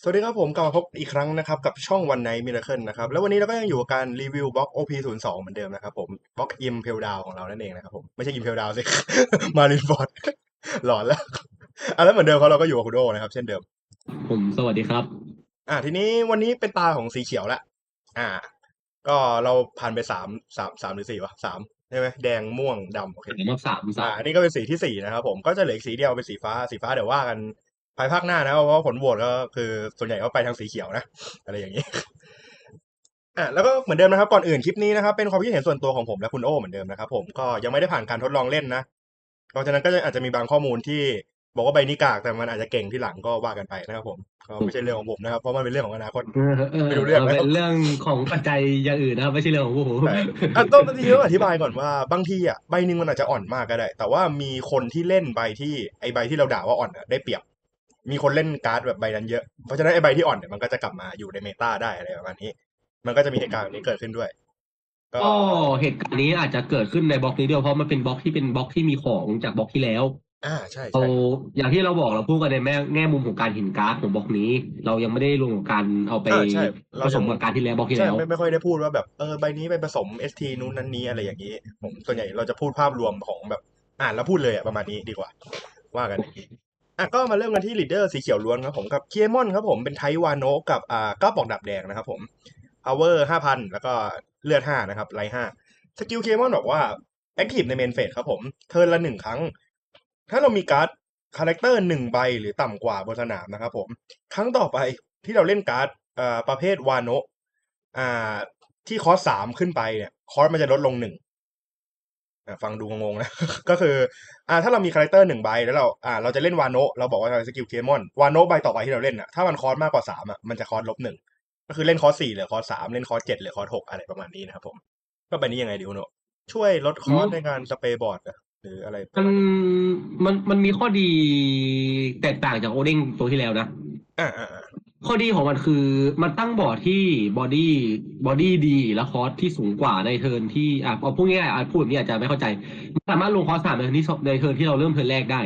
สวัสดีครับผมกลับมาพบอีกครั้งนะครับกับช่องวันไนมิราเคิลนะครับแล้ววันนี้เราก็ยังอยู่กับการรีวิวบล็อก OP 0 2 เหมือนเดิมนะครับผมบล็อกอิมเพลดาวของเรานั่นเองนะครับผมไม่ใช่อิมเพลดาวสิ มารินฟอร์ดหลอนแล้วอะแล้วเหมือนเดิมเขาเราก็อยู่กับคุณโดนะครับ เช่นเดิม ผมสวัสดีครับ อะทีนี้วันนี้เป็นตาของสีเขียวละอ่า ก็เราผ่านไปสามสามสามหรือสี่วะสามใช่ไหมแดงม่วงดำโอเคผมมาสามสาอ่ามอันนี้ก็เป็นสีที่สี่นะครับผมก็จะเหลืออีกสีเดียวเป็นสีฟ้าสีฟ้าเดี๋ยวว่ากัน ภายภาคหน้านะ เพราะว่าผลโหวตก็คือส่วนใหญ่ก็ไปทางสีเขียวนะ อะไรอย่างนี้อะแล้วก็เหมือนเดิมนะครับก่อนอื่นคลิปนี้นะครับเป็นความคิดเห็นส่วนตัวของผมและคุณโอเหมือนเดิมนะครับผมก็ยังไม่ได้ผ่านการทดลองเล่นนะเพราะฉะนั้นก็อาจจะมีบางข้อมูลที่บอกว่าใบนี้กากแต่มันอาจจะเก่งที่หลังก็ว่ากันไปนะครับผมก็ไม่ใช่เรื่องของผมนะครับเพราะมันเป็นเรื่องของอนาคตเออเออไม่รู้เรื่องแล้วเป็นเรื่องของปัจจัยอย่างอื่นนะครับไม่ใช่เรื่องของผมใช่อะต้องทีนี้ต้องอธิบายก่อนว่าบางทีอะใบหนึ่งมันอาจจะอ่อนมากก็ได้ แต่ว่ามีคนที่เล่นใบที่ไอใบที่เราด่าว่าอ่อนอะได้เปรียบ มีคนเล่นการ์ดแบบใบนั้นเยอะ เพราะฉะนั้นไอใบที่อ่อนเนี่ยมันก็จะกลับมาอยู่ในเมตาได้อะไรประมาณนี้ มันก็จะมีเหตุการณ์แบบนี้เกิดขึ้นด้วย ก็ก็เหตุการณ์นี้อาจจะเกิดขึ้นในบล็อกนี้เดียวเพราะมันเป็นบล็อกที่เป็นบล็อกที่มีของจากบล็อกที่แล้วอ่าใช่เราใช่อย่างที่เราบอกเราพูดกันในแง่แง่มุมของการเห็นการ์ดของบล็อกนี้ เรายังไม่ได้รวมกับการเอาไปอ่าใช่ผเราสยังมกับการที่แล้วบล็อกที่ใช่แล้ว ไม่ไม่ค่อยได้พูดว่าแบบเออใบนี้ไปผสม ST นู้นนั้นนี้อะไรอย่างนี้ ผมส่วนใหญ่เราจะพูดภาพรวมของแบบอ่านแล้วพูดเลยอะประมาณนี้ดีกว่า ว่ากันอย่างนี้ อะก็มาเริ่มกันที่ลีดเดอร์สีเขียวล้วนครับผมกับเคียมอนครับผมเป็นไทวานโนกับอ่าก้าปอกดับแดงนะครับผม power ห้าพันแล้วก็เลือดห้านะครับไลห้าสกิลเคียมอนบอกว่า active ในเมนเฟสครับผมเทิร์นละหนึ่งครั้ง ถ้าเรามีการ์ดคาแรคเตอร์หนึ่งใบหรือต่ำกว่าบนสนามนะครับผมครั้งต่อไปที่เราเล่นการ์ดอ่อประเภทวานโนอ่าที่คอร์สสามขึ้นไปเนี่ยคอร์สมันจะลดลงหนึ่ง ฟังดูงงๆนะ ก็คืออ่าถ้าเรามีคาแรคเตอร์หนึ่งใบแล้วเราอ่าเราจะเล่นวานโนะเราบอกว่าเราสกิลเคมอนวานโนะใบต่อไปที่เราเล่นอะถ้ามันคอร์สมากกว่าสามอะมันจะคอร์สลบหนึ่งก็คือเล่นคอร์สสี่หรือคอร์สสามเล่นคอร์สเจ็ดหรือคอร์สหกอะไรประมาณนี้นะครับผมก็ใบนี้ยังไงดีคุณโนะช่วยลดคอร์สอืมในการสเปรย์บอร์ดอะหรืออะไรประมันมาณนี้มันมันมีข้อดีแตกต่างจากโอเด้งตัวที่แล้วนะอ่าอ่าอ่า ข้อดีของมันคือมันตั้งบอร์ดที่บอดี้บอดี้ดีและคอร์สที่สูงกว่าในเทิร์นที่อะเอาพูดง่ายๆอะพูดแบบนี้อาจจะไม่เข้าใจมันสามารถลงคอร์สสามในเทิร์นที่สองในเทิร์นที่เราเริ่มเทิร์นแรกได้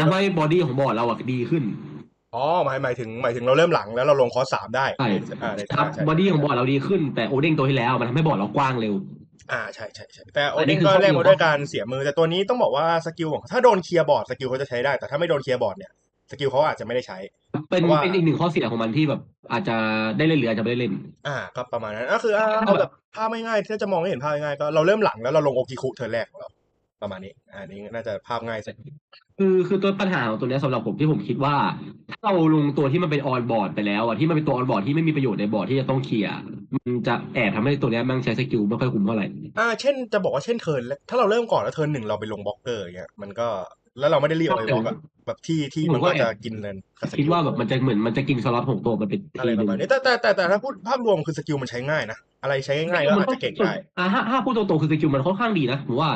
ทำให้บอดี้ของบอร์ดเราอะดีขึ้นอ๋อหมายหมายถึงหมายถึงเราเริ่มหลังแล้วเราลงคอร์สสามได้ใช่อ่าในครับใช่บอดี้ของบอร์ดเราดีขึ้นแต่โอเด้งตัวที่แล้วมันทำให้บอร์ดเรากว้างเร็วอ่าใช่ใช่ใช่แต่โออันนี้เด้งคือก็ข้อดีแลกขมาองด้วยการเสียมือแต่ตัวนี้ต้องบอกว่าสกิลของถ้าโดนเคลียร์บอร์ดสกิลเขาจะใช้ได้แต่ถ้าไม่โดนเคลียร์บอร์ดเนี่ย สกิลเขาอาจจะไม่ได้ใช้ เป็นเพราะว่า เป็นอีกหนึ่งข้อเสียของมันที่แบบ อาจจะได้เล่นหรืออาจจะไม่ได้เล่น อ่าก็ประมาณนั้นก็คืออ่าเอาแบบภาพง่ายๆถ้าจะมองให้เห็นภาพง่ายๆก็เราเริ่มหลังแล้วเราลงโอกิคุเทิร์นแรกของเราประมาณนี้อ่านี้น่าจะภาพง่ายสุดคือคือตัวปัญหาของตัวเนี้ยสำหรับผมที่ผมคิดว่า ถ้าเราลงตัวที่มันเป็นออนบอร์ดไปแล้วอะที่มันเป็นตัวออนบอร์ดที่ไม่มีประโยชน์ในบอร์ดที่จะต้องเคลียร์มันจะแอบทำให้ตัวเนี้ยแมันใช้สกิลไม่ค่อยคุ้มเท่าไหร่อ่าเช่นจะบอกว่าเช่นเทิร์นแรกถ้าเราเริ่มก่อนแล้วเทิร์นหนึ่งเราไปลงบล็อกเกอร์อย่างเงี้ยมันก็แล้วเราไม่ได้รีบเอาไปบล็อกอะแบบที่ที่มันก็จะกินเงินกับสคิดกิลว่าแบบมันจะเหมือนมันจะกินสล็อตของตัวมันเป็นอะไรทีปนึระงมาณนี้แต่แต่แต่แต่ถ้าพูดภาพรวมคือสกิลมันใช้ง่ายนะอะไรใช้ง่ายๆก็อาจจะเก่งได้อ่าถ้าถ้าพูดตรงๆคือสกิลมันค่อนข้างดีนะผมว่า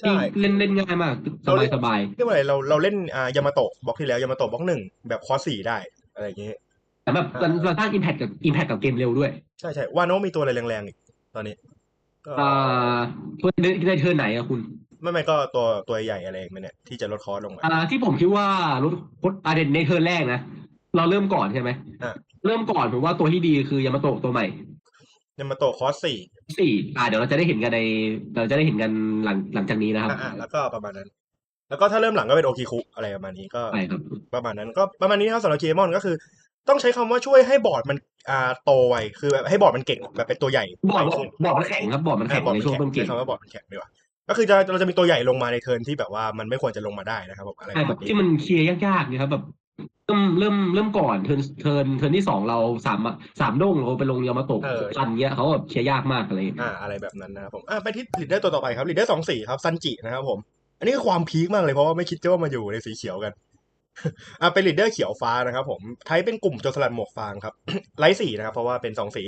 ใช่เล่นเล่นง่ายมากสเราบาเล่ยนสบายเรียกว่าอะไรเราเราเล่นอ่ายามาโตะบล็อกที่แล้วยามาโตะบล็อกหนึ่งแบบคอร์สสี่ได้อะไรอย่างเงี้ยแต่แบบเราเราสร้างอิมแพคกับอิมแพคกับเกมเร็วด้วยใช่ใช่วาโนมีตัวอะไรแรงๆอีกตอนนี้ก็อ่าตัวในในเทิร์นไหนอะคุณ ไม่ไม่ก็ตัวตัวใหญ่อะไรไหมเนี่ยที่จะลดคอร์สลงมาอ่าที่ผมคิดว่าลดลดอาเดนในเทิร์นแรกนะ เราเริ่มก่อนใช่ไหมอะเริ่มก่อนผมว่าตัวที่ดีคือยามาโตะตัวใหม่ยามาโตะคอร์สสี่สี่อ่าเดี๋ยวเราจะได้เห็นกันใน เราจะได้เห็นกันหลังหลังจากนี้นะครับอ่าแล้วก็ประมาณนั้น แล้วก็ถ้าเริ่มหลังก็เป็นโอคิคุอะไรประมาณนี้ก็ใช่ครับประมาณนั้นก็ประมาณนี้นะครับสำหรับเกมอนก็คือ ต้องใช้คำว่าช่วยให้บอร์ดมันอ่าโตไวคือแบบให้บอร์ดมันเก่งแบบเป็นตัวใหญ่บอร์ดไวขึ้นบอร์ดมันแข็งครับบอร์ดมันแข็งบอร์ดในมันช่วงแข็ต้งนเกมใช้คำว่าบอร์ดมันแข็งดีกว่า ก็คือจะเราจะมีตัวใหญ่ลงมาในเทิร์นที่แบบว่ามันไม่ควรจะลงมาได้นะครับผมอะไรปใช่ระแบมาบณนี้ที่มันเคลียร์ยากๆเนี่ยครับแบบเริ่มเริ่มเริ่มก่อนเทิร์นเทิร์นเทิร์นที่สองเราสามสามโด้งเราไปลงยามาโตะพันเงี้ยเขาแบบเคลียร์ยากมากอะไรอ่าอะไรแบบนั้นนะครับผมอ่าไปที่ลีดเดอร์ตัวต่อไปครับลีดเดอร์สองสี่ครับซันจินะครับผม อันนี้คือความพีคมากเลยเพราะว่าไม่คิดจะว่ามาอยู่ในสีเขียวกันอ่าเป็นลีดเดอร์เขียวฟ้านะครับผมไทยเป็นกลุ่มโจรสลัดหมวกฟางครับไลท์สีนะครับเพราะว่าเป็นสองสี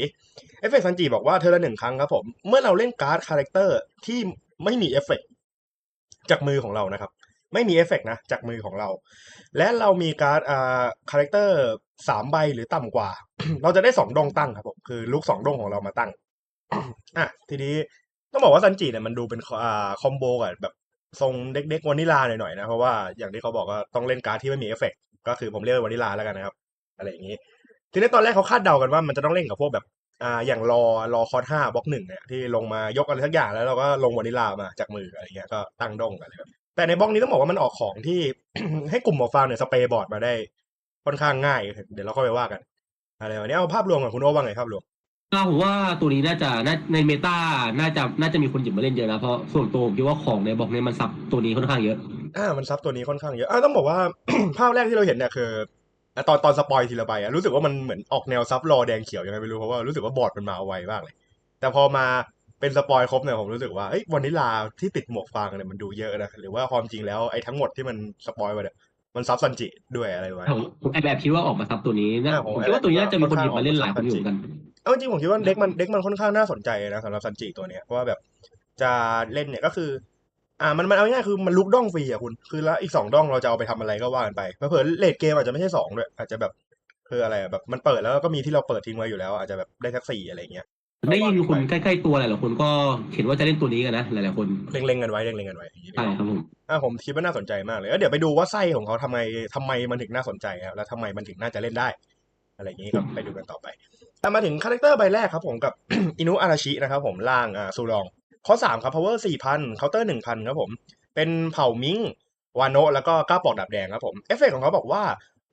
เอฟเฟกต์ซันจิบอกว่าเธอละหนึ่งครั้งครับผมเมื่อเราเล่นการ์ดคาแรคเตอร์ที่ ไม่มีเอฟเฟกต์จากมือของเรานะครับ ไม่มีเอฟเฟกต์นะ จากมือของเรา และเรามีการ์ดอ่าคาแรคเตอร์สามใบหรือต่ำกว่า เราจะได้สองดงตั้งครับผมคือลูกสองดงของเรามาตั้งอะทีนี้ต้องบอกว่าซันจิเนี่ยมันดูเป็นอ่าคอมโบกับแบบทรงเด็กๆวานิลาหน่อยๆนะ เพราะว่าอย่างที่เขาบอกว่าต้องเล่นการ์ดที่ไม่มีเอฟเฟกต์ก็คือผมเรียกวานิลาแล้วกันนะครับ อะไรอย่างนี้ ทีนี้ตอนแรกเขาคาดเดากันว่ามันจะต้องเล่นกับพวกแบบ อ่าอย่างรอรอคอร์สห้าบล็อกหนึ่งเนี่ยที่ลงมายกอะไรสักอย่างแล้วเราก็ลงวานิลามาจากมืออะไรเงี้ยก็ตั้งดงกันเลยครับแต่ในบล็อกนี้ต้องบอกว่ามันออกของที่ ให้กลุ่มหมอฟางเนี่ยสเปรย์บอร์ดมาได้ค่อนข้างง่าย เดี๋ยวเราก็ไปว่ากันอะไรวันนี้เอาภาพรวมก่อนคุณโอว่าไงภาพรวมก็ผมว่าตัวนี้น่าจะน่าในเมตาน่าจะน่าจะมีคนหยิบมาเล่นเยอะนะเพราะส่วนตัวผมคิดว่าของในบล็อกเนี้มันซับตัวนี้ค่อนข้างเยอะอ่ามันซับตัวนี้ค่อนข้างเยอะอ่าต้องบอกว่าภาพแรกที่เราเห็นเนี่ยคืออะ ตอนตอนสปอยทีละใบอะรู้สึกว่ามันเหมือนออกแนวซับรอแดงเขียวยังไงไม่รู้เพราะว่ารู้สึกว่าบอร์ดมันมาไวมากเลย แต่พอมาเป็นสปอยครบเนี่ยผมรู้สึกว่าเอ้ยวานิลาที่ติดหมวกฟางเนี่ยมันดูเยอะนะหรือว่าความจริงแล้วไอ้ทั้งหมดที่มันสปอยมาเนี่ยมันซับซันจิด้วยอะไรประมาณผมนี้ผมแอบแบบคิดว่าออกมาซับตัวนี้นะอ่าผมผมคิดว่าตัวนี้น่าจะมีคนหยิบมาเล่นหลายคนอยู่ค่อนข้างเหมือนกันเอาจริงผมคิดว่าเด็กมันเด็กมันค่อนข้างน่าสนใจนะสำหรับซันจิตัวเนี้ยเพราะว่าแบบจะเล่นเนี่ยก็คือ อ่ามันมันเอาง่ายๆคือมันลุกด้องฟรีอะคุณ คือแล้วอีกสองด้องเราจะเอาไปทำอะไรก็ว่ากันไปเผื่อๆเลดเกมอาจจะไม่ใช่สองด้วย อาจจะแบบคืออะไรอะแบบมันเปิดแล้วก็มีที่เราเปิดทิ้งไว้อยู่แล้ว อาจจะแบบได้สักสี่อะไรเงี้ยได้ยินคนใกล้ๆตัวหลายๆคนก็เห็นว่าจะเล่นตัวนี้กันนะหลายๆคนเล็งๆกันไว้เล็งๆกันไว้อย่างงี้ดีกใช่ว่าครับผมอ่าผมคิดว่าน่าสนใจมากเลยแล้วเดี๋ยวไปดูว่าไส้ของเขาทำไมทำไมมันถึงน่าสนใจครับแล้วทำไมมันถึงน่าจะเล่นได้ อะไรอย่างนี้ก็ไปดูกันต่อไปอะมาถึงคาแรคเตอร์ใบแรกครับผมกับอินุอาราชินะครับผมล่างอ่าซูรอง ข้อสามครับ power สี่พันเคาน์เตอร์หนึ่งพันครับผม เป็นเผ่ามิงวานโนะแล้วก็ก้าวปอกดับแดงครับผมเอฟเฟกต์ของเขาบอกว่า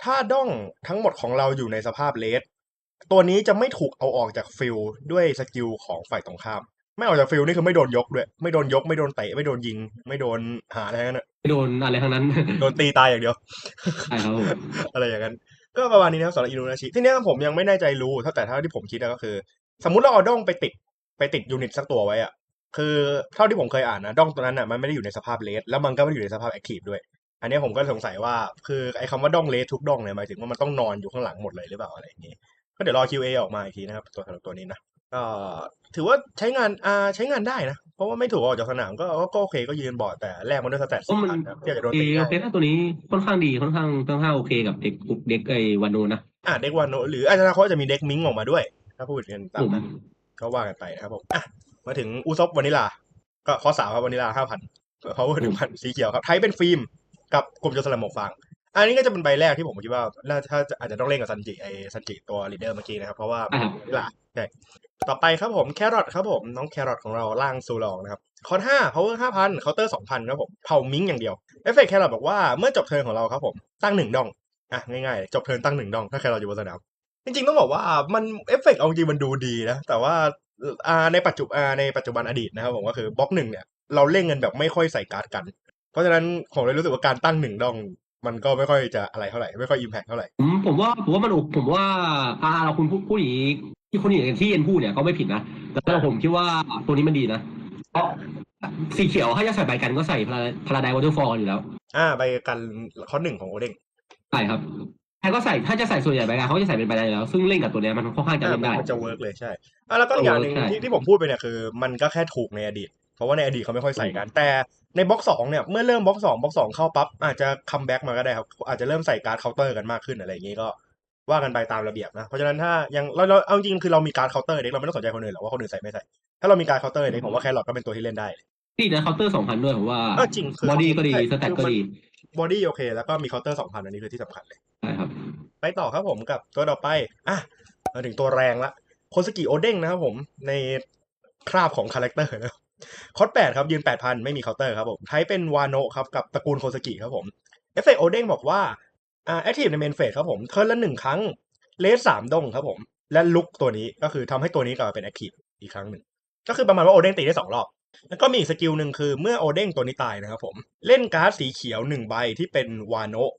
ถ้าด้องทั้งหมดของเราอยู่ในสภาพเลสตัวนี้จะไม่ถูกเอาออกจากฟิลด้วยสกิลของฝ่ายตรงข้าม ไม่ออกจากฟิลนี่คือไม่โดนยกด้วย ไม่โดนยกไม่โดนเตะไม่โดนยิง ไม่โดนหาอะไรทั้งนั้นอะไม่โดนอะไรทั้งนั้น โดนตีตายอย่างเดียวใช่ครับผมอะไรอย่างนั้น ก็ประมาณนี้นะครับสำหรับอินูนาชิที่เนี้ยผมยังไม่แน่ใจรู้ถ้าแต่เท่าที่ผมคิดนะก็คือ สมมุติเราเอาด้องไปติดไปติดยูนิตสักตัวไว้อะ คือเท่าที่ผมเคยอ่านนะด้องตัวนั้นอะมันไม่ได้อยู่ในสภาพเลสแล้วมันก็ไม่ได้อยู่ในสภาพแอคทีฟด้วย อันเนี้ยผมก็สงสัยว่าคือไอ้คำว่าด้องเลสทุกด้องเนี่ยหมายถึงว่ามันต้องนอนอยู่ข้างหลังหมดเลยหรือเปล่าอะไรอย่างงี้ ก็เดี๋ยวรอ QA ออกมาอีกทีนะครับตัวสำหรับตัวนี้นะก็ถือว่าใช้งานอ่าใช้งานได้นะ เพราะว่าไม่ถูกออกจากสนามก็ก็ก็โอเคก็ยืนบอร์ดแต่แรกมันด้วยสแตทเพราะสี่มันพันครับที่อาจจะโดนเอตีโอได้เคถ้าตัวนี้ค่อนข้างดีค่อนข้างค่อนข้างโอเคกับเด็กเด็กไอ้วานโนนะอะเด็กวานโนหรืออาจจะเขาจะมีเด็กมิงออกมาด้วย ถ้าพูดกันตามผมนั้นก็ว่ากันไปนะครับผมอะ มาถึงอูซบวานิลา ก็ข้อสามครับวานิลาห้าพันเพราะว่าหนึ่งพันสีเขียวครับไทยเป็นฟิล์มกับกลุ่มโจรสลัดหมวกฟางอันนี้ก็จะเป็นใบแรกที่ผมคิดว่าน่าถ้าจะอาจจะต้องเล่นกับซันจิไอซันจิตัวลีดเดอร์เมื่อกี้นะครับ เพราะว่าอะครับวานิลาใช่ต่อไปครับผมแครอทครับผมน้องแครอทของเราล่างซูลองนะครับคอนห้า power ห้าพันเคาน์เตอร์สองพันครับผมเผามิงอย่างเดียวเอฟเฟกต์แครอทบอกว่าเมื่อจบเทิร์นของเราครับผมตั้งหนึ่งดองอะง่ายๆ จบเทิร์นตั้งหนึ่งดอง ถ้าแครอทอยู่บนสนามจริงๆต้องบอกว่ามันเอฟเฟกต์เอาจริงมันดูดีนะแต่ว่าอ่า ในปัจจุอ่าในปัจจุบันอดีตนะครับผมก็คือบล็อกหนึ่งเนี่ยเราเล่นกันแบบไม่ค่อยใส่การ์ดกัน เพราะฉะนั้นผมเลยรู้สึกว่าการตั้งหนึ่งดองมันก็ไม่ค่อยจะอะไรเท่าไหร่ไม่ค่อยอิมแพคเท่าไหร่ผมผมว่าผมว่ามันอกผมว่าอ่าเราคุณพูดพูดอย่างนี้ที่คนอย่างที่เอ็นพูดเนี่ยก็ไม่ผิดนะแต่ว่าผมคิดว่าตัวนี้มันดีนะเพราะสีเขียวถ้าจะใส่ใบกันก็ใส่พาราไดวอเตอร์ฟอลอยู่แล้ว อ่าไปกันข้อหนึ่งของโอเด้งใช่ครับ ใครก็ใส่ถ้าจะใส่ส่วนใหญ่ใบกันเขาก็จะใส่เป็นใบได้แล้ว ซึ่งเล่นกับตัวเนี้ยมันค่อนข้างจะอ่าเล่นได้มันจะเวิร์กเลยใช่อ่าแล้วก็อีกอย่างหนึ่งใช่ที่ที่ผมพูดไปเนี่ยคือ มันก็แค่ถูกในอดีต เพราะว่าในอดีตเขาไม่ค่อยใส่กัน แต่ในบล็อกสองเนี่ยเมื่อเริ่มบล็อกสองบล็อกสองเข้าปั๊บอาจจะคัมแบ็กมาก็ได้ครับอาจจะเริ่มใส่การ์ดเคาน์เตอร์กันมากขึ้นอะไรอย่างงี้ก็ว่ากันไปตามระเบียบนะ เพราะฉะนั้นถ้ายังเราเราเอาจริงคือเรามีการเคาน์เตอร์เด็กเราไม่ต้องสนใจคนอื่นหรอกว่าคนอื่นใส่ไม่ใส่ ถ้าเรามีการเคาน์เตอร์เด็กผมว่าแครอทก็เป็นตัวที่เล่นได้ที่นะเคาน์เตอร์สองพันด้วยผมว่าก็จริงคือบอดี้ก็ดีใช่สแตทก็ดี บอดี้โอเค แล้วก็มีเคาน์เตอร์สองพันอันนี้คือที่สำคัญเลย ใช่ครับ ไปต่อครับผมกับตัวต่อไป อะมาถึงตัวแรงละโคสกิโอเด้งนะครับผมในคราบของคาแรคเตอร์นะคอดแปดครับ ยืนแปดพันไม่มีเคาน์เตอร์ครับผมไทยเป็นวาโนะครับ กับตระกูลโคสกิครับผมเอฟเฟกโอเด้งบอกว่าอ่าแอคทีฟในเมนเฟสครับผมเทิร์นละหนึ่งครั้งเลสสามดงครับผม และลุกตัวนี้ก็คือทำให้ตัวนี้กลับมาเป็นแอคทีฟอีกครั้งหนึ่ง ก็คือประมาณว่าโอเด้งตีได้สองรอบ แล้วก็มีอีกสกิลหนึ่งคือเมื่อโอเด้งตัวนี้ตายนะครับผมเล่นการ์ดสีเขียวหนึ่งใบที่เป็นวาโนะ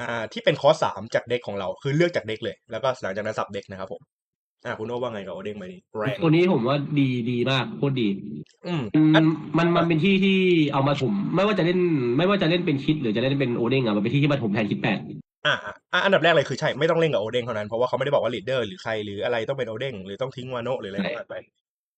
อ่าที่เป็นคอร์สสามจากเด็กของเราคือเลือกจากเด็กเลย แล้วก็หลังจากนั้นสับเด็กนะครับผมอ่าคุณโอว่าไงกับโอเด้งใบนี้แรงตัวนี้ผมว่าดีดีมากโคตรดี อืมมันมันมันเป็นที่ที่เอามาถมไม่ว่าจะเล่น ไม่ว่าจะเล่นเป็นคิดหรือจะเล่นเป็นโอเด้งอะมันเป็นที่ที่มาถมแทนคิดแปดอ่าอ่าอันดับแรกเลยคือใช่ไม่ต้องเล่นกับโอเด้งเท่านั้นเพราะว่าเขาไม่ได้บอกว่าลีดเดอร์หรือใครหรืออะไรต้องเป็นโอเด้งหรือต้องทิ้งวาโนะหรืออะไรก็ว่าไป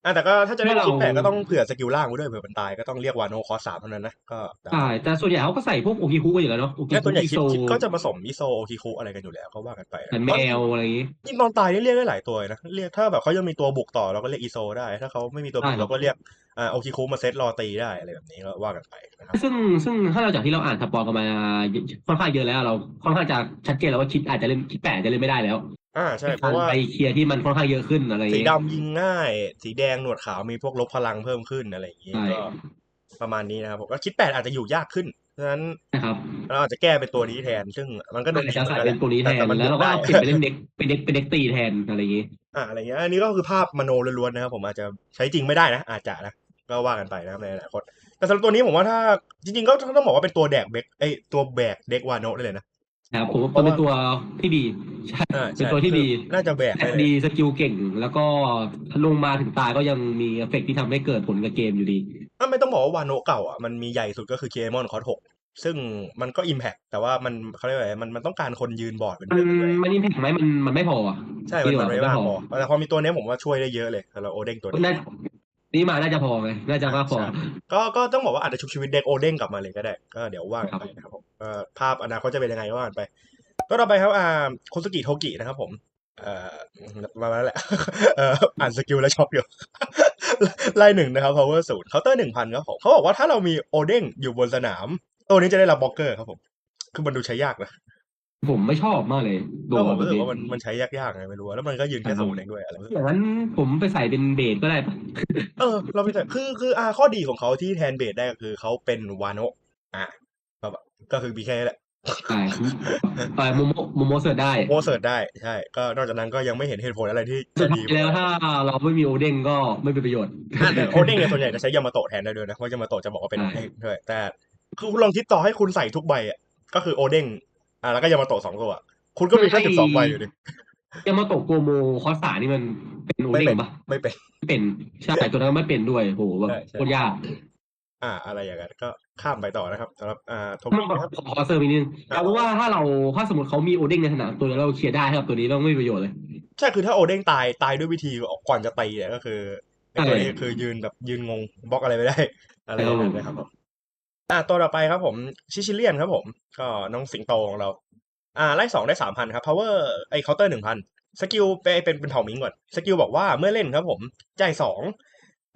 อ่าแต่ก็ถ้าจะเล่นคิดแปดก็ต้องเผื่อสกิลล่างไว้ด้วยเผื่อมันตายก็ต้องเรียกวาโนะคอร์สสามเท่านั้นนะก็ได้ใช่แต่ส่วนใหญ่เขาก็ใส่พวกโอคิคุกันอยู่แล้วเนาะโอคิแค่คุตัวใหญ่อิคิดโซคิดก็จะผสมอิโซโอคิคุอะไรกันอยู่แล้วก็ว่ากันไปนะแต่แมวอะไรอย่างงี้นี่ตอนตายนี่เรียกได้หลายตัวเลยนะเรียกถ้าแบบเขายังมีตัวบุกต่อเราก็เรียกอีโซได้ ถ้าเขาไม่มีตัวบุกใช่เราก็เรียก อ่าโอคิคุมาเซตรอตีได้อะไรแบบนี้ก็ว่ากันไปนะครับซึ่งซึ่งถ้าเราจากที่เราอ่านสปอร์กันมาค่อนข้างเยอะแล้วเราค่อนข้างจะชัดเจนแล้วว่าคิดอาจจะเล่นคิดแปดจะเล่นไม่ได้แล้วอ่าใช่เพการราะว่าไปเคลียร์ที่มันค่อนข้างเยอะขึ้นอะไรอย่างสีเงี้ยดำยิงง่าย สีแดงหนวดขาวมีพวกลบพลังเพิ่มขึ้นอะไรอย่างงี้ใช่ก็ประมาณนี้นะครับผมก็คิดแปดอาจจะอยู่ยากขึ้นเพราะฉะนั้นนะครับเราอาจจะแก้เป็นตัวนี้แทน ซึ่งมันก็โดนอาจยิจะงใส่หมือเป็นตัวนี้แทนต่มันแล้วเราก็ได้เอาเปลี่ยนไปเล่นเด็กเป็นเด็กเป็นเด็กเป็นเด็กตีแทนอะไรอย่างงี้อ่าอะไรเงี้ยอันนี้ก็คือภาพมโนล้วนๆนะครับผมอาจจะใช้จริงไม่ได้นะอาจจะนะ ก็ว่ากันไปนะครับในอนาคตแต่สำหรับตัวนี้ผมว่าถ้าจริง ๆ ก็ต้องบอกว่าเป็นตัวแดกเบกไอยตัวแบกเด็กวาโนะได้เลยนะนะครับผมว่ามันเป็นตัวที่ดีใช่อ่าเป็นใช่ตัวที่ดีคือน่าจะแบกแต่ได้เลยดีสกิลเก่ง แล้วก็ลงมาถึงตายก็ยังมีเอฟเฟกต์ที่ทำให้เกิดผลกับเกมอยู่ดีอะไม่ต้องบอกว่าวาโนะเก่าอะมันมีใหญ่สุดก็คือเคมอนคอร์หกซึ่งมันก็อิมแพ t แต่ว่ามันเขาเรียกว่าอะไรมันมันต้องการคนยืนบอร์ดเป็นมันเพื่อนด้วยมันอิมแพกไหมมันมันไม่พออะใช่ มันมันไม่มากพอแต่พอมีตัวเนี้ยผมว่าช่วยได้เยอะเลยสำหรับโอเด้งตัวนี้ น่านี่มาน่าจะพอไงน่าจะมากพอใช่ก็ก็ต้องบอกว่าอาจจะชุบชีวิตเด็กโอเด้งกลับมาเลยก็ได้ ก็เดี๋ยวว่ากันไปนะครับผมก็ภาพอนาคตจะเป็นยังไงก็ว่ากันไป ก็ต่อไปครับอ่าโคสกิโทกินะครับผมเอ่อประมาณนั้นแหละเอ่ออ่านสกิลแล้วช็อกอยู่ไล่หนึ่งนะครับ power ศูนย์เคาน์เตอร์หนึ่งพันครับผมเขาบอกว่าถ้าเรามีโอเด้งอยู่บนสนาม ตัวนี้จะได้รับบล็อกเกอร์ครับผม คือมันดูใช้ยากนะ ผมไม่ชอบมากเลยโดก็นผมแบรู้บสึกนี้ว่ามันมันใช้ยากๆไงไม่รู้อะแล้วมันก็ยืนแค่ศูนย์เองด้วยอะไรไม่รู้อย่างนั้นผมไปใส่เป็นเบสก็ได้ปะเออ เราไม่ใช่คือคืออ่าข้อดีของเขาที่แทนเบสได้ก็คือเขาเป็นวาโนะอะก็แบบก็คือมีแค่นี้แหละใช่เออโมโมโมโมเสิร์ชได้โมเสิร์ตได้ใช่ก็นอกจากนั้นก็ยังไม่เห็นเหตุผลอะไรที่สุจะดท้าดียแล้วถ้าเราไม่มีโอเด้งก็ไม่เป็นประโยชน์อะแต่โอเด้งเนี่ยส่วนใหญ่จะใช้ยามาโตะแทนได้ด้วยนะเพราะยามาโตะจะบอกว่าเป็นใช่โอเด้งด้วยแต่คือคุณลองคิดต่อให้คุณใส่ทุกใบอะก็คือโอเด้ง อ่าแล้วก็ยามาโตะสองตัวอะคุณก็มีแค่สิบสองใบอยู่ดิยามาโตะโกโมคอสตานี่มันเป็นโอไม่เด้เป็นงปะไม่เป็นไม่เป็นใช่ตัวนั้นไม่เป็นด้วยโหแบบใช่ใช่โคตรยากอ่า อะไรอย่างเงี้ยก็ข้ามไปต่อนะครับสำหรับอ่าโทมันมี่นะครับขอเสริมอีกนิดนึงเอาเป็นว่าถ้าเราถ้าสมมติเขามีโอเด้งในสนามตัวนี้เราเคลียร์ได้ครับตัวนี้เราไม่มีประโยชน์เลยใช่คือถ้าโอเด้งตายตายด้วยวิธีก่อนจะตีเนี่ยก็คือไอ้ตัวนี้คือยืนแบบยืนงงบล็อกอะไรไม่ได้ อะไรอย่างเงี้ยนะครับผม อ่าตัวต่อไปครับผมชิชิเลียนครับผมก็น้องสิงโตของเรา อ่าไล่สองได้สามพันครับ power ไอเคาน์เตอร์หนึ่งพันสกิลไปเป็นเป็นเผ่ามิงก่อนสกิลบอกว่าเมื่อเล่นครับผมจ่ายสอง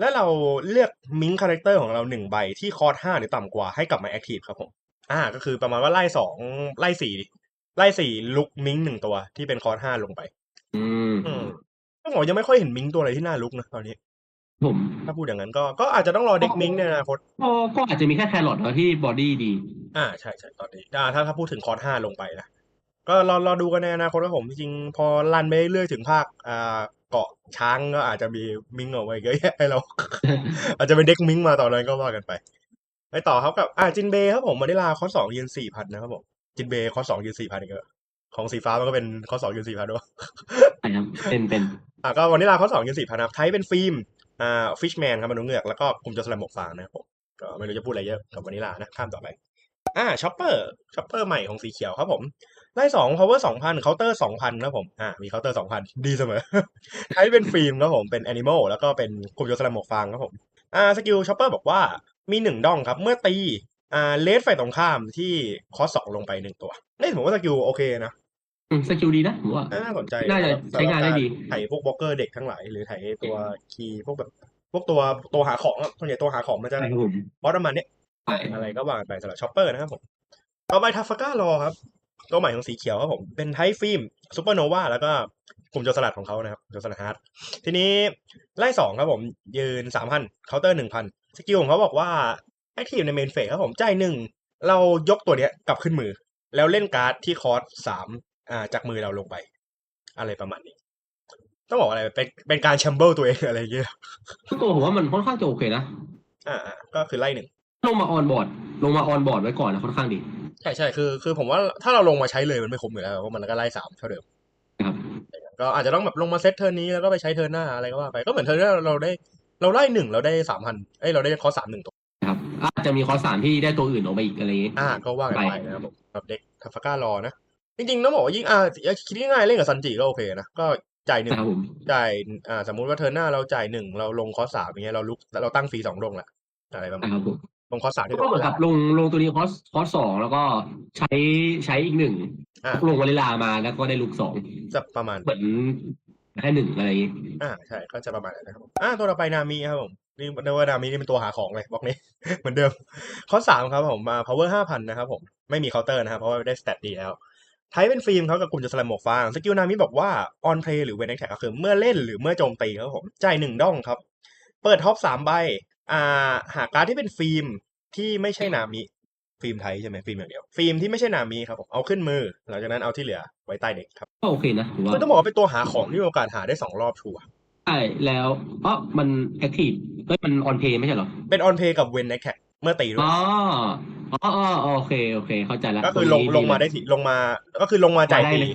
แล้วเราเลือกมิงคาแรคเตอร์ของเราหนึ่งใบที่คอร์สห้าหรือต่ำกว่าให้กลับมาแอคทีฟครับผมอ่า ก็คือประมาณว่าไล่สองไล่สี่ไล่สี่ลุกมิงหนึ่งตัวที่เป็นคอร์สห้าลงไปอืมอืมต้องบอกยังไม่ค่อยเห็นมิงตัวอะไรที่น่าลุกนะตอนนี้ ผมถ้าพูดอย่างนั้นก็ก็อาจจะต้องรอเด็กมิงในอนาคตก็ก็อาจจะมีแค่แครอทนะที่บอดี้ดี อ่าใช่ใช่ตอนนี้อ่าถ้าถ้าพูดถึงคอร์สห้าลงไปนะก็รอรอดูกันในอนาคตว่าผมจริงๆพอรันไปเรื่อยๆถึงภาคอ่าเกาะช้างก็อาจจะมีมิงออกมาอีกเยอะแยะให้เรา อาจจะเป็นเด็กมิงมาตอนนั้นก็ว่ากันไปไปต่อครับกับอ่าจินเบย์ครับผมมานิลาคอร์สสองยืนสี่พันนะครับผมจินเบย์คอร์สสองยืนสี่พันอีกแล้วของสีฟ้ามันก็เป็นคอร์สสองยืนสี่พันด้วยใช่ครับเป็นเป็นอะก็วันนี้ลาข้อสองยืนสี่พันครับไทยเป็นฟิล์ม อ่าฟิชแมนครับมนุษย์เงือกแล้วก็กลุ่มโจรสลัดหมวกฟางนะครับผมก็ไม่รู้จะพูดอะไรเยอะกับวันนี้ลานะข้ามต่อไปอ่าช็อปเปอร์ช็อปเปอร์ใหม่ของสีเขียวครับผมไล่สอง power สองพันเคาน์เตอร์สองพันครับผมอ่ามีเคาน์เตอร์สองพันดีเสมอไทยเป็นฟิล์มครับผมเป็นแอนิมอลแล้วก็เป็นกลุ่มโจรสลัดหมวกฟางครับผมอ่าสกิลช็อปเปอร์บอกว่ามีหนึ่งดองครับ เมื่อตีอ่าเลสไฟตรงข้ามที่คอสสองลงไปหนึ่งตัวนี่ผมว่าสกิลโอเคนะ อืมสกิลดีนะผมว่า น่าสนใจน่าจะใช้งานได้ดี ไถพวกบล็อกเกอร์เด็กทั้งหลายหรือไถตัวคีย์พวกแบบ พวกตัวตัวหาของอะส่วนใหญ่ตัวหาของมันจะใช่ครับผมบอสประมาณเนี้ยใช่อะไรก็ว่ากันไปสำหรับช็อปเปอร์นะครับผมต่อไปทัฟฟาก้ารอครับ ตัวใหม่ของสีเขียวครับผม เป็นไทฟิล์มซูเปอร์โนวาแล้วก็กลุ่มโจรสลัดของเขานะครับโจรสลัดฮาร์ดทีนี้ไล่สองครับผม ยืนสามพันเคาน์เตอร์หนึ่งพันสกิลของเขาบอกว่าแอคทีฟในเมนเฟสครับผมจ่ายหนึ่งเรายกตัวเนี้ยกลับขึ้นมือ แล้วเล่นการ์ดที่คอร์สสาม อ่าจากมือเราลงไป อะไรประมาณนี้ ต้องบอกว่าอะไรเป็นเป็นการแชมเบิลตัวเองอะไรอย่างเงี้ยตัวผมว่ามันค่อนข้างจะโอเคนะอ่าอ่าก็คือไล่หนึ่งลงมาออนบอร์ดลงมาออนบอร์ดไว้ก่อนนะค่อนข้างดี ใช่ใช่คือคือผมว่าถ้าเราลงมาใช้เลยมันไม่คุ้มอยู่แล้วเพราะมันก็ไล่สามเท่าเดิมนะครับก็อาจจะต้องแบบลงมาเซตเทิร์นนี้แล้วก็ไปใช้เทิร์นหน้าอะไรก็ว่าไปก็เหมือนเทิร์นหน้าเราได้เราไล่หนึ่งเราได้สามพันเอ้ยเราได้คอสามหนึ่งตัวนะครับอาจจะมีคอร์สสามที่ได้ตัวอื่นออกมาอีกอะไรอย่างงี้อ่าก็ว่ากันไปไปนะครับผมแบบเด็กทัฟฟาก้ารอนะ จริงๆต้องบอกว่ายิ่งอ่าคิดง่ายๆเล่นกับซันจิก็โอเคนะก็จ่ายหนึ่งนะครับผมจ่ายอ่าสมมุติว่าเทิร์นหน้าเราจ่ายหนึ่งเราลงคอสสามอย่างเงี้ยเราลุกเราตั้งฟรีสองลงแหละอะไรประมาณนะครับผมลงคอสสามที่ก็เหมือนกับลงลงตัวนี้คอร์สคอร์สสองแล้วก็ใช้ใช้อีกหนึ่งอ่าลงวาเลลามาแล้วก็ได้ลูกสองจะประมาณเหมือนให้หนึ่งอะไรอย่างงี้อ่าใช่ก็จะประมาณนั้นนะครับผมอ่าตัวต่อไปนามิครับผมนี่เรียกว่านามินี่เป็นตัวหาของเลยบล็อกนี้ เหมือนเดิมข้อสามครับผมมา power ห้าพันนะครับผมไม่มีเคาน์เตอร์นะครับเพราะว่าได้สเตตดีแล้ว ไทยเป็นฟิล์มเขากับกลุ่มจะสลัมหมวกฟางสกิลนามิบอกว่าออนเพลย์หรือเวนแอคแท็กก็คือเมื่อเล่นหรือเมื่อโจมตีครับผมจ่ายหนึ่งด้องครับ เปิดท็อปสามใบอ่าหาการ์ดที่เป็นฟิล์มที่ไม่ใช่นามิฟิล์มไทยใช่ไหมฟิล์มอย่างเดียว ฟิล์มที่ไม่ใช่นามิครับผมเอาขึ้นมือ หลังจากนั้นเอาที่เหลือไว้ใต้เด็กครับก็โอเคนะถือว่าคือต้องบอกว่าเป็นตัวหาของที่มีโอกาสหาได้สองรอบชัวร์ใช่แล้วเพราะมันแอคทีฟเอ้ยมันออนเพย์ไม่ใช่เหรอ เป็นออนเพย์กับเวนแอคแท็กเมื่อตีด้วยอ๋อ อ๋ออ๋อโอเคโอเค เข้าใจแล้วก็คือลงตัวนี้ลงมาได้ทีลงมา ก็คือลงมาจ่ายได้ตีเลย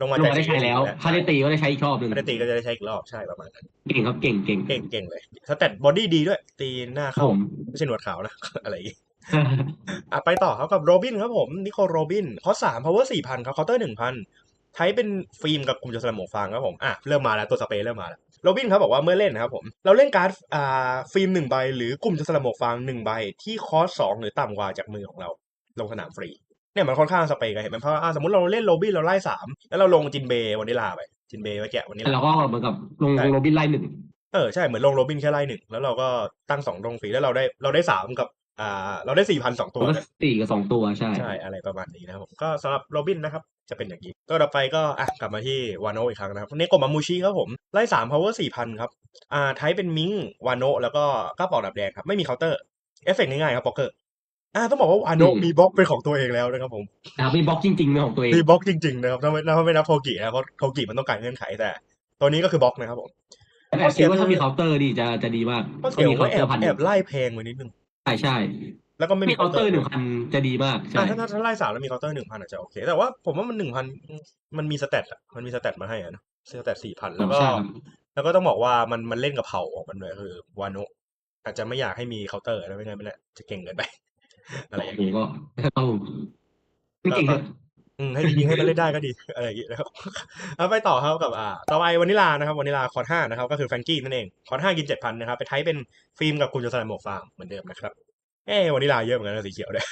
ลงมาลงจ่ายมาได้ใช้แล้วถ้าได้ตีก็ได้ใช้อีกรอบหนึ่งถ้าได้ตีก็จะได้ใช้อีกรอบใช่ประมาณนั้นเก่งครับเก่งเก่งเก่งเก่งเลยสเตตบอดี้ดีด้วย ตีหน้าครับเข้าผมไม่ใช่หนวดขาวนะอะไรอย่างงี้อะไปต่อครับกับโรบินครับผมนิโคลโรบินข้อสาม power สี่พันครับเคาน์เตอร์หนึ่งพัน ใช้เป็นฟิล์มกับกลุ่มจสลัมหมวกฟางครับผมอะเริ่มมาแล้วตัวสเปรย์เริ่มมาแล้วโรบินครับบอกว่าเมื่อเล่นนะครับผมเราเล่นการ์ดอ่าฟิล์มหนึ่งใบ หรือกลุ่มจสลัมหมวกฟางหนึ่งใบ ที่คอสสองหรือต่ำกว่าจากมือของเรา ลงสนามฟรีเนี่ยมันค่อนข้างสเปรย์กันเห็นไหมเพราะว่าอะสมมติเราเล่นโรบินเราไล่สามแล้วเราลงจินเบย์วันนิลาไปจินเบย์ไว้แกะวันนิลาแล้วก็เหมือนกับลงลงโรบินไล่หนึ่งเออใช่เหมือนลงโรบินแค่ไล่หนึ่งแล้วเราก็ตั้งสองดงฟรีแล้วเราได้เราได้สามกับ อ่า เราได้สี่พันสองตัวก็สี่กับสองตัวใช่ใช่อะไรประมาณนี้นะครับผมก็สำหรับโรบินนะครับจะเป็นอย่างนี้ตัวต่อไปก็อะกลับมาที่วานโนอีกครั้งนะครับเนโกะมามูชิครับผม ไล่สาม power สี่พันครับอ่าไทป์เป็นมิงวานโนแล้วก็ก้าปอกดับแดงครับ ไม่มีเคาน์เตอร์ เอฟเฟกต์ง่ายๆครับบ็อกเกอร์อ่าต้องบอกว่าวานโนอืมมีบล็อกเป็นของตัวเองแล้วนะครับผมนะครับมีบล็อกจริงๆเป็นของตัวเองมีบล็อกจริงๆนะครับถ้าไม่ถ้าไม่นับโคกินะเพราะโคกิมันต้องการเงื่อนไขแต่ ตัวนี้ก็คือบล็อกนะครับผมแต่คิดว่าถ้ามีเคาน์เตอร์ดีจะจะดีมากก็เสียมีว่าเคาน์แอเตอร์พันบแอบไล่แพงไว้นิดนึง ใช่ใช่แล้วก็ไม่มีมีเคาน์เตอร์หนึ่งพันจะดีมากใช่อ่าถ้าถ้าถ้าไล่สามแล้วมีเคาน์เตอร์หนึ่งพันอาจจะโอเค แต่ว่าผมว่ามันหนึ่งพันมันมีสเตตอะมันมีสเตตมาให้อะนะสเตตสี่พันแล้วก็ใช่ครับแล้วก็ต้องบอกว่ามันมันเล่นกับเผ่าของมันด้วยคือวานุอาจจะไม่อยากให้มีเคาน์เตอร์แล้วไม่งั้นไม่แหละจะเก่งเกินไปอะไรอย่างผมนี้ก็ต้องไม่เก่งเลยอืม ให้จริงๆให้มันเล่นได้ก็ดีอะไรอย่างนี้นะครับเอาไปต่อครับกับอ่าต่อไปวานิลานะครับวานิลาคอร์ห้านะครับก็คือแฟรงกี้นั่นเองคอร์ห้ากินเจ็ดพันนะครับไปไทยเป็นฟิล์มกับคุณโจสลันหมวกฟางเหมือนเดิมนะครับเอ้วานิลาเยอะเหมือนกันนะสีเขียวเนี่ย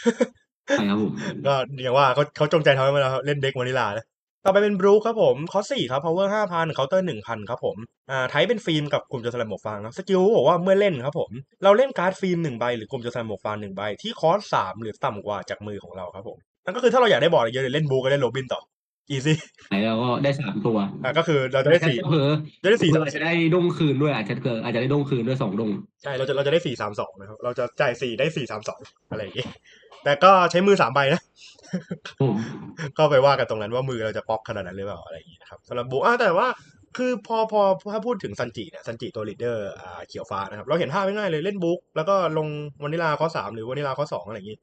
ใช่ครับผมก็อย่างว่าเขาเขาจงใจทำให้มาเล่นเด็กวานิลานะต่อไปเป็นบรูครับผมคอสสี่ครับ power ห้าพันเคาน์เตอร์หนึ่งพันครับผมอ่าไทยเป็นฟิล์มกับกลุ่มโจสลันหมวกฟางนะสกิลบอกว่าเมื่อเล่นครับผม เราเล่นการ์ดฟิล์มหนึ่งใบหรือกลุ่มโจสลันหมวกฟางหนึ่งใบที่คอสสามหรือต่ำกว่าจากมือของเราครับผม นั่นก็คือถ้าเราอยากได้บอร์ดเยอะๆเล่นบรูก็เล่นโรบินต่อ easy ไหนเราก็ได้สามตัวอะก็คือเราจะได้สี่เผลอจะได้สี่เผลออาจจะได้ดงคืนด้วยอาจจะเกิดอาจจะได้ดงคืนด้วยสองดงใช่เราจะเราจะได้สี่สามสองนะครับเราจะจ่ายสี่ได้สี่สามสองอะไรอย่างงี้แต่ก็ใช้มือสามใบนะผมก็ไปว่ากันตรงนั้นว่ามือเราจะป๊อกขนาดนั้นหรือเปล่าอะไรอย่างนี้นะครับสำหรับบูอ่าแต่ว่าคือพอพอถ้าพูดถึงซันจิเนี่ยซันจิตัวลีดเดอร์อ่าเขียวฟ้านะครับ เราเห็นภาพง่ายๆเลยเล่นบุ๊กแล้วก็ลงวานิลาข้อสามหรือวานิลาข้อสองอะไรอย่างนี้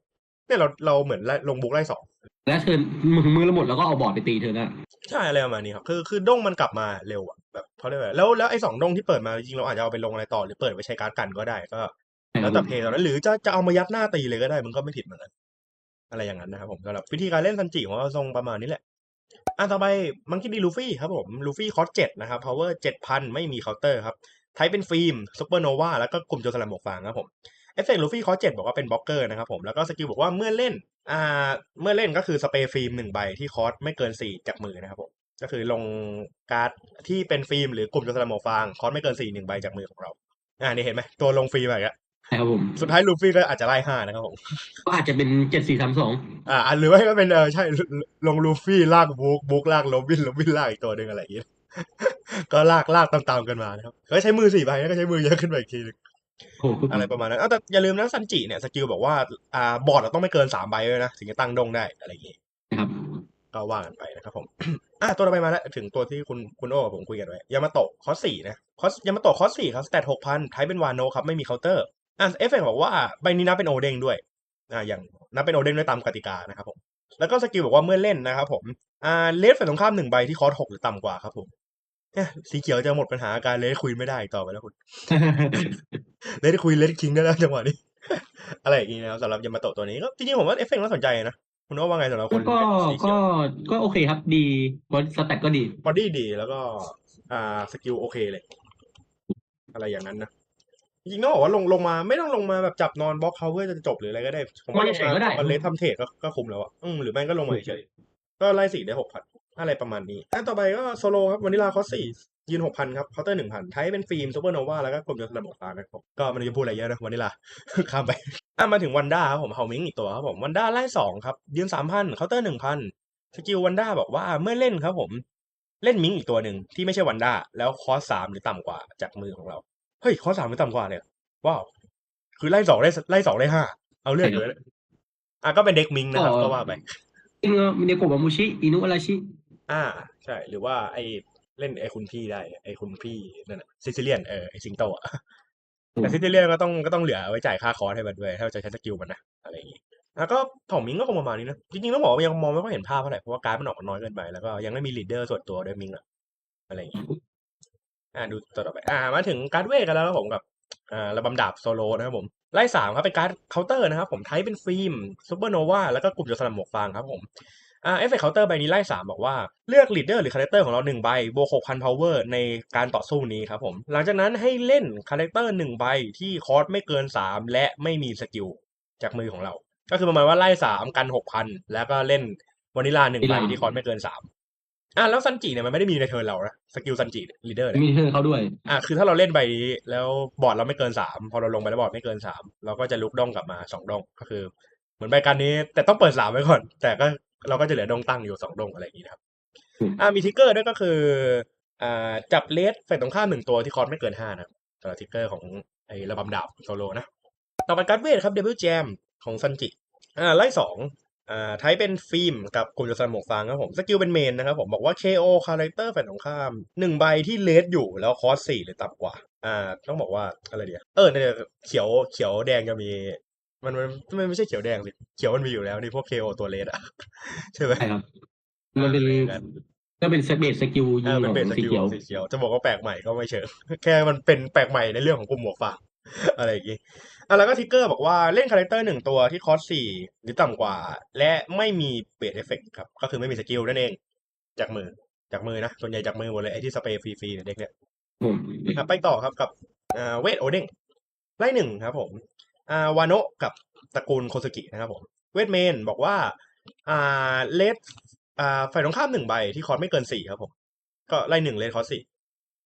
เนี่ยเราเราเหมือนไล่ลงบุ๊กไล่สองแล้วเทิร์นมือมือละหมดแล้วก็เอาบอร์ดไปตีเทิร์นหน้าใช่อะไรประมาณนี้ครับคือคือด้งมันกลับมาเร็วอะแบบเขาเรียกว่าแล้วแล้วไอ้สองด้งที่เปิดมาจริงๆเราอาจจะเอาไปลงอะไรต่อหรือเปิดไว้ใช้การ์ดกันก็ได้ก็ใช่คแล้รัวบแต่เพลย์ตอนนั้นหรือจะจะเอามายัดหน้าตีเลยก็ได้มันก็ไม่ผิดเหมือนกันอะไรอย่างนั้นนะครับผมสำหรับวิธีการเล่นซันจิของเราทรงประมาณนี้แหละอะต่อไปมังคีดีลูฟี่ครับผมลูฟี่คอสเจ็ดนะครับ power เจ็ดพันไม่มีเคาน์เตอร์ครับไทยเป็นฟิล์มซูเปอร์โนวาแล้วก็กลุ่มโจรสลัมหมวกฟางครับผม เอฟเฟกต์ลูฟี่คอสเจ็ดบอกว่าเป็นบล็อกเกอร์นะครับผมแล้วก็สกิลบอกว่าเมื่อเล่นอ่าเมื่อเล่นก็คือสเปรย์ฟิล์มหนึ่งใบที่คอสไม่เกินสี่จากมือนะครับผมก็คือลงการ์ดที่เป็นฟิล์มหรือกลุ่มโจรสลัมหมวกฟางคอสไม่เกินสี่หนึ่งใบจากมือของเรา อ่านี่เห็นไหมตัวลงฟรีไปอะใช่ครับผมสุดท้ายลูฟี่ก็อาจจะไล่ห้านะครับผมก็อาจจะเป็นเจ็ดสี่สามสองอ่าหรือไม่ก็เป็นเออใช่ลงลูฟี่ลากบุ๊กบุ๊กลากโรบินโรบินลากอีกตัวหนึ่งอะไรอย่างเงี้ยก็ลากลากตามๆกันมานะครับก็ใช้มือสี่ใบแล้วก็ใช้มือเยอะขึ้นไปอีกทีหนึงโอ้โหอะไรประมาณนั้นเอาแต่อย่าลืมนะซันจิเนี่ยสกิลบอกว่าอ่าบอร์ดเราต้องไม่เกินสามใบเลยนะถึงจะตั้งดงได้อะไรอย่างงี้นะครับก็ว่ากันไปนะครับผมอะตัวต่อไปมาแล้วถึงตัวที่คุณคุณโอ้กับผมคุยกันไว้ยามาโตะคอสสี่นะคอสยามาโตะคอสสี่ครับสแตทหกพันไทยเป็นวานโนครับไม่มีเคาน์เตอร์อะเอฟเฟกบอกว่าใบนี้นับเป็นโอเด้งด้วยอ่าอย่างนับเป็นโอเด้งด้วยตามกติกานะครับผมแล้วก็สกิลบอกว่าเมื่อเล่นนะครับผมอ่าเลสฝ่ายตรงข้ามหนึ่งใบที่คอสหกหรือต่ำกว่าครับผม เนี่ยสีเขียวจะหมดปัญหาการเลสคุยไม่ได้อีกต่อไปแล้วคุณ เลดคุยเลดคิงได้แล้วจังหวะนี้ อะไรอย่างงี้นะครับสำหรับยามาโตะตัวนี้ก็จริงๆผมว่าเอฟเฟกต์น่าสนใจนะคุณว่าว่าไงสำหรับคนก็สีเขีก็ยวก็โอเคครับดีบอลสแต็กก็ดีบอดี้ดีแล้วก็ อ่าสกิลโอเคเลย อะไรอย่างนั้นนะจริงๆต้องบอกว่าลงลงมาไม่ต้องลงมาแบบจับนอนบล็อกเขาเพื่อจะจบหรืออะไรก็ได้ผมว่าลไม่งเฉยมาๆก็ได้มันเลสทำเทรดก็ก็คุ้มแล้วอะอืมหรือไม่ก็ลงมาเฉยๆก็ไล่สี่ได้หกพัน อะไรประมาณนี้อันต่อไปก็โซโลครับวานิลาคอสสี่ยืนหกพันครับเคาน์เตอร์หนึ่งพันไทยเป็นฟิล์มซูเปอร์โนวาแล้วก็กลมยศระบบตานะครับก็ไมันจะพูดอะไรเยอะนะวานิลาข้ามไปอะมาถึงวันด้าครับผมเฮามิงอีกตัวครับผมวันด้าไล่สองครับยืนสามพันเคาน์เตอร์หนึ่งพันสกิลวันด้าบอกว่าเมื่อเล่นครับผมเล่นมิงอีกตัวหนึ่งที่ไม่ใช่วันด้าแล้วคอสสามหรือต่ำกว่าจากมือของเราเฮ้ยคอสสามหรือต่ำกว่าเนี่ยว้าวคือไล่สองได้ไล่สองได้ห้าเอาเรื่องอยู่เลยอะก็เป็นเด็กมิงนะครับอ๋อก็ว่าไปจริงๆเนโกะบามูชิอินุอาราชิ อ่า ใช่ หรือว่าไอเล่นไอคุณพี่ได้ ไอคุณพี่นั่นแหะซิซิเลียนเออไอสิงโตอะแต่ซิซิเลียนก็ต้องก็ต้องเหลือเอาไว้จ่ายค่าคอร์สให้มันด้วย ถ้าจะใช้สกิลมันนะอะไรอย่างงี้แล้วก็ของมิงก็คงประมาณนี้นะ จริงๆต้องบอกว่ายังมองไม่ค่อยเห็นภาพเท่าไหร่เพราะว่าการดมันออกมาน้อยเกินไปแล้วก็ยังไม่มีลีดเดอร์ส่วนตัวด้วยมิงอะอะไรอย่างงี้อ่าดูตัวต่อไป อ่ามาถึงการ์ดเวทกันแล้วครับผมกับอ่าระบำดาบโซโลนะครับผมไล่สามครับเป็นการ์ดเคาน์เตอร์นะครับผมไทป์เป็นฟิล์มซูเปอร์โนวาแล้วก็กลุ่มโจรสลัดหมวกฟางครับผมอ่า เอฟเฟกต์เคาน์เตอร์ใบนี้ไล่สามบอกว่าเลือกลีดเดอร์หรือคาแรคเตอร์ของเราหนึ่งใบบวกหกพันพาวเวอร์ในการต่อสู้นี้ครับผม หลังจากนั้นให้เล่นคาแรคเตอร์หนึ่งใบที่คอร์สไม่เกินสามและไม่มีสกิลจากมือของเรา ก็คือประมาณว่าไล่สามกันหกพันแล้วก็เล่นวานิลาหนึ่งใบที่คอร์สไม่เกินสามอะแล้วซันจิเนี่ยมันไม่ได้มีในเทิร์นเรานะสกิลซันจิลีดเดอร์เนี่ยมีเธอเขาด้วยอะคือถ้าเราเล่นใบนี้แล้วบอร์ดเราไม่เกินสามพอเราลงไปแล้วบอร์ดไม่เกินสามเราก็จะลุกด้องกลับมาสองด้องก็คือ เหมือนใบการนี้แต่ต้องเปิดสามไว้ก่อน แต่ก็ เราก็จะเหลือดงตั้งอยู่สองดงอะไรอย่างนี้นะครับอืมอ่ามีทิกเกอร์ด้วยก็คืออ่าจับเลสฝ่ายตรงข้ามหนึ่งตัวที่คอร์สไม่เกินห้านะครับสำหรับทิกเกอร์ของไอ้ระบำดาบโซโลนะ ต่อไปการ์ดเวทครับเดบิวแจมของซันจิอ่าไล่สองอ่าไทป์เป็นฟิล์มกับกลุ่มโจรสลัดหมวกฟางครับผมสกิลเป็นเมนนะครับผมบอกว่า KO คาแรคเตอร์ฝ่ายตรงข้ามหนึ่งใบที่เลสอยู่แล้วคอร์สสี่หรือต่ำกว่า อ่า ต้องบอกว่าอะไรเดียวเออเนี่ยเขียวเขียวแดงจะมี มันมันมันไม่ใช่เขียวแดงสิ เขียวมันมีอยู่แล้วนี่พวก KO ตัวเลสอะใช่ไหมใช่ครับ มันเป็นก็เป็นเบสสกิลยิเองอขมันองเป็นสสีกิลเขียวของสีเขียว จะบอกว่าแปลกใหม่ก็ไม่เชิงแค่มันเป็นแปลกใหม่ในเรื่องของกลุ่มหมวกฟางอะไรอย่างงี้อะแล้วก็ทิกเกอร์บอกว่าเล่นคาแรคเตอร์หนึ่งตัวที่คอสสี่หรือต่ำกว่า และไม่มีเบสเอฟเฟกครับ ก็คือไม่มีสกิลนั่นเอง จากมือจากมือนะ ส่วนใหญ่จากมือหมดเลยไอ้ที่สเปรย์ฟรีๆเนี่ยเด็กเนี่ยผมครับไปต่อครับกับอ่าเวทโอเด้งไล่หนึ่งครับผม อ่าวาโนะกับตระกูลโคสกินะครับผมเวทเมนบอกว่าอ่าเลสอ่าฝ่ายตรงข้ามหนึ่งใบที่คอร์สไม่เกินสี่ครับผม ก็ไล่หนึ่งเลสคอร์สสี่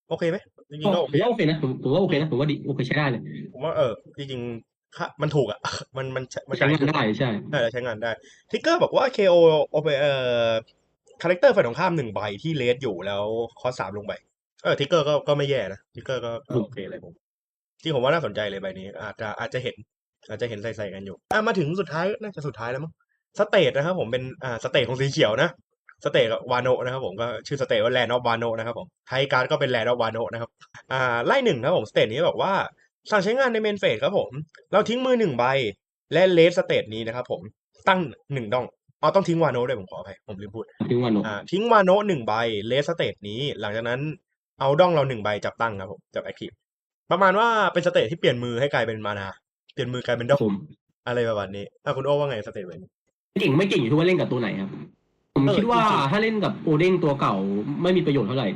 โอเคไหมจริงๆก็โอผมเคว่าโอเคนะผมผมว่าโอเคนะผมว่าดีโอเคใช้ได้เลยผมว่าเออจริงๆค่ามันถูกอะ มันมันมันใช้งานได้ใช่ใช่ใช้งานได้ทิกเกอร์บอกว่า KO โอเปเอ่อคาแรคเตอร์ฝ่ายตรงข้ามหนึ่งใบที่เลสอยู่แล้วคอร์สสามลงไปเออทิกเกอร์ก็ก็ไม่แย่นะทิกเกอร์ก็ก็โอเคเลยผม ที่ผมว่าน่าสนใจเลยใบนี้ อาจจะอาจจะเห็น อาจจะเห็นใส่ๆกันอยู่อะมาถึงสุดท้ายน่าจะสุดท้ายแล้วมั้งสเตทนะครับผมเป็นอ่าสเตทของสีเขียวนะสเตทกับวานโนะนะครับผมก็ชื่อสเตทว่าแลนด์ออฟวานโนะนะครับผมไทยการ์ดก็เป็นแลนด์ออฟวานโนะนะครับอ่าไล่หนึ่งนะครับผมสเตทนี้บอกว่าสั่งใช้งานในเมนเฟสครับผม เราทิ้งมือหนึ่งใบและเลสสเตทนี้นะครับผมตั้งหนึ่งดองอ๋อต้องทิ้งวานโนะด้วยผมขออภัยผมลืมพูดถึงวันหนูอ่าทิ้งวาโนะหนึ่งใบเลสสเตทนี้ หลังจากนั้นเอาด้องเราหนึ่งใบจับตั้งครับผมจับแอคทีฟ ประมาณว่าเป็นสเตทที่เปลี่ยนมือให้กลายเป็นมานา เปลี่ยนมือกลายเป็นด้องผมอะไรประมาณนี้อะคุณโอ้ว่าไงสเตทแบบนี้เก่งไม่เก่งอยู่ที่ว่าเล่นกับตัวไหนครับ ผมเออคิดว่าจริงๆ ถ้าเล่นกับโอเด้งตัวเก่าไม่มีประโยชน์เท่าไหร่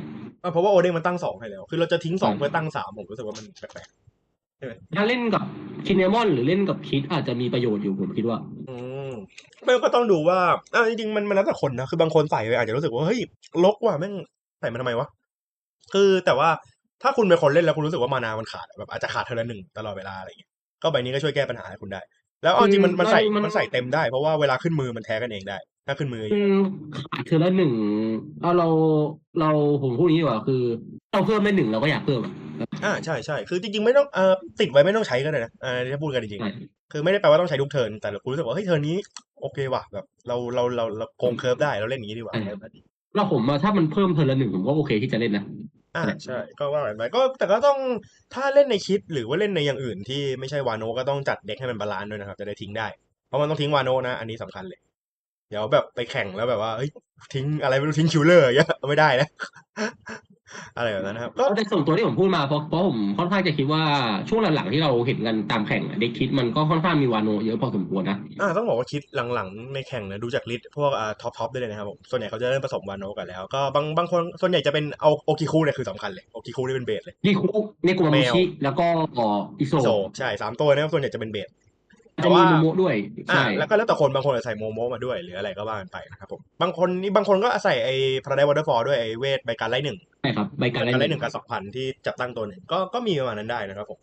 อะเพราะว่าโอเด้งมันตั้งสองให้แล้ว คือเราจะทิ้งสองใช่เพื่อตั้งสามผมรู้สึกว่ามันแปลกถ้าเล่นกับคินเนมอน หรือเล่นกับคิดอาจจะมีประโยชน์อยู่ผมคิดว่า ๆอืมไม่ก็ต้องดูว่าอะจริงๆมันมันแล้วแต่คนนะคือบางคนใส่ไปอาจจะรู้สึกว่าเฮ้ยลกว่ะแม่งใส่มาทำไมวะคือแต่ว่า ถ้าคุณเป็นคนเล่นแล้วคุณรู้สึกว่ามานามันขาดแบบอาจจะขาดเทอร์ละหนึ่งตลอดเวลาอะไรอย่างเงี้ยก็ใบนี้ก็ช่วยแก้ปัญหาให้คุณได้ แล้วเอาจริงมันมันใส่มันมันใส่เต็มได้เพราะว่าเวลาขึ้นมือมันแท้กันเองได้ ถ้าขึ้นมืออืมขาดเธอละหนึ่งเอาเราเราผมพูดอย่างนี้ดีกว่าคือเราเพิ่มได้หนึ่งเราก็อยากเพิ่มอะอ่าใช่ใช่คือจริงๆไม่ต้องเอ่อติดไว้ไม่ต้องใช้ก็ได้นะอ่าถ้าพูดกันจริงใช่ๆคือไม่ได้แปลว่าต้องใช้ทุกเทิร์นแต่เรารู้สึกว่าเฮ้ยเทิร์นนี้โอเคว่ะแบบ เราเราเราเราโกงเคิร์ฟได้เราเล่นอย่างนี้ดีกว่าเราผมว่าถ้ามันเพิ่มเธอละหนึ่งผมก็โอเคที่จะเล่นนะ อ่าใช่ก็ว่ากันไปก็แต่ก็ต้องถ้าเล่นในคิดหรือว่าเล่นในอย่างอื่นที่ไม่ใช่วาโนก็ต้องจัดเด็กให้มันบาลานซ์ด้วยนะครับ จะได้ทิ้งได้ เพราะมันต้องทิ้งวาโนนะ อันนี้สำคัญเลย เดี๋ยวแบบไปแข่งแล้วแบบว่าเฮ้ยทิ้งอะไรไม่รู้ทิ้งคิวเลอร์อย่างเงี้ยไม่ได้นะอะไรแบบนั้นนะครับก็แต่ส่วนตัวที่ผมพูดมาเพราะเพราะผมค่อนข้างจะคิดว่าช่วงหลังๆที่เราเห็นกันตามแข่งอะเด็กคิดมันก็ค่อนข้างมีวาโนเยอะพอสมควรนะอ่าต้องบอกว่าคิดหลังๆในแข่งนะดูจากลิสต์พวกอ่าท็อปท็อปได้เลยนะครับผมส่วนใหญ่เขาจะเริ่มผสมวานโนกันแล้ว ก็บางบางคนส่วนใหญ่จะเป็นเอาโอกิคูเนี่ยคือสำคัญเลยโอกิคูนี่เป็นเบสเลยนี่คุเนโกมามุชิแล้วก็อิโซโซใช่สามตัวนะครับส่วนใหญ่จะเป็นเบส จะมีโมโมะด้วยอ่าใช่แล้วก็แล้วแต่คนบางคนอาจจะใส่โมโมมาด้วยหรืออะไรก็ว่ากันไปนะครับผมบางคนนี่บางคนก็อาศัยไอ้พาราไดวอเตอร์ฟอร์ด้วยไอ้เวทใบการไล่หนึ่งใช่ครับใบใบการการเล่ไล่นหนึ่งกับสองพันที่จับตั้งตัวหนึ่งก็ก็มีประมาณนั้นได้นะครับผม